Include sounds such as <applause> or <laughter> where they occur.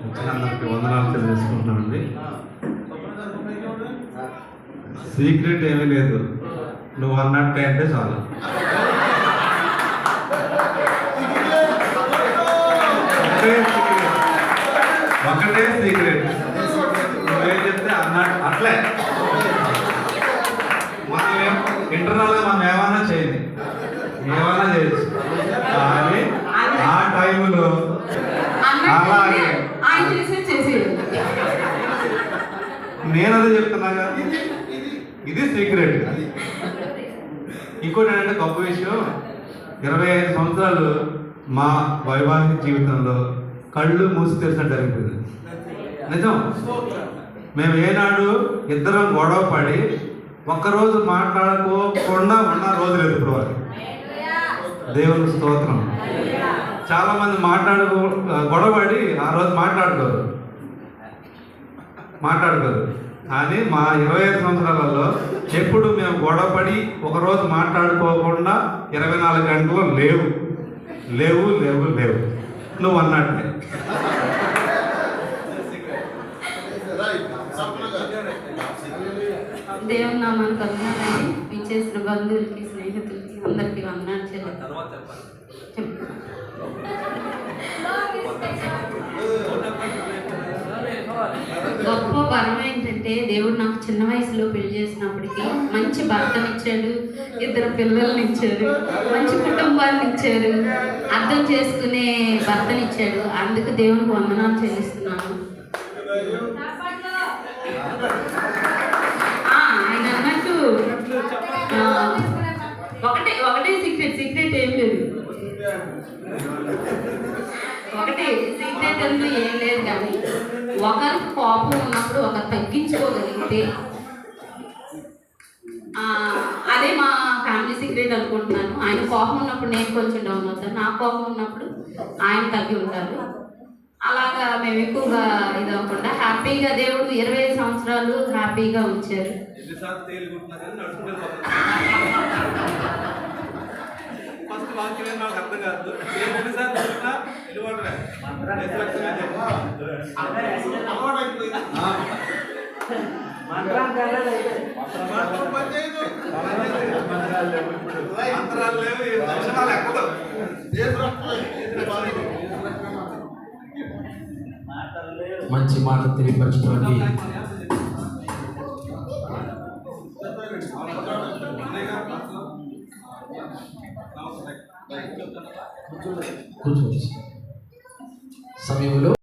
వచ్చిన అందరికి వందనాలు తెలియజేసుకుంటున్నామండి సీక్రెట్ ఏమీ లేదు. నువ్వు అన్నట్టే అంటే చాలు. ఒకటే సీక్రెట్. నువ్వేం చెప్తే అన్నట్టు అట్లే. మనం ఇంటర్నల్గా మనం ఏమైనా చేయండి. ఏమైనా చేయొచ్చు కానీ ఆ టైంలో అలాగే. ఆయన చేసే చేసేది నేను అదే చెప్తున్నా కదా. ఇది సీక్రెట్ ఇంకోటి ఏంటంటే గొప్ప విషయం ఇరవై ఐదు సంవత్సరాలు మా వైవాహిక జీవితంలో కళ్ళు మూసి తెరిచినట్టు జరిగిపోయింది. నిజం. మేము ఏనాడు ఇద్దరం గొడవ పడి ఒక్కరోజు మాట్లాడుకోకుండా ఉన్న రోజు లేదు ఇప్పుడు వరకు దేవుని స్తోత్రం. చాలా మంది మాట్లాడుకో గొడవపడి ఆ రోజు మాట్లాడుకోరు. మాట్లాడుకోరు కానీ మా ఇరవై ఐదు సంవత్సరాలలో ఎప్పుడు మేము గొడవపడి ఒకరోజు మాట్లాడుకోకుండా ఇరవై నాలుగు గంటలు లేవు. లేవు లేవు లేవు. నువ్వు అన్నట్టే. దేవుని నామానికి వందనాలండి విచ్చేసిన బంధువులకి స్నేహితులకి అందరికీ వందనాలు చెల్లి గొప్ప వరం ఏంటంటే దేవుడు నాకు చిన్న వయసులో పెళ్ళి చేసినప్పటికీ మంచి భర్తనిచ్చాడు ఇద్దరు పిల్లల్ని ఇచ్చాడు మంచి కుటుంబాన్ని ఇచ్చాడు అర్థం చేసుకునే భర్తనిచ్చాడు అందుకు దేవునికి వందనాలు చెల్లిస్తున్నాను. ఆయన అన్నట్టు ఒకటే ఒకటే సీక్రెట్ సీక్రెట్ ఏం లేదు. ఒకటే సీక్రెట్ అంటూ ఏం లేదు కానీ ఒకరికి కోపం ఉన్నప్పుడు ఒకరు తగ్గించుకోగలిగితే అదే మా ఫ్యామిలీ సీక్రెట్ అనుకుంటున్నాను. ఆయన కోపం ఉన్నప్పుడు నేను కొంచెం డౌన్ అవుతాను. నా కోపం ఉన్నప్పుడు ఆయన తగ్గి ఉంటారు. అలాగా మేము ఎక్కువగా ఇది అవ్వకుండా హ్యాపీగా దేవుడు ఇరవై సంవత్సరాలు హ్యాపీగా ఉంచారు. <laughs> ఫస్ట్ వాక్యం నాకు అర్థం కాదు నేను ఎన్నిసార్లు చెప్పినా నిలబడలే. ఆ. మంత్రాలు లేవు, మంచి మాట తెలియపరచుకోండి. కూర్చోవచ్చు capítulo.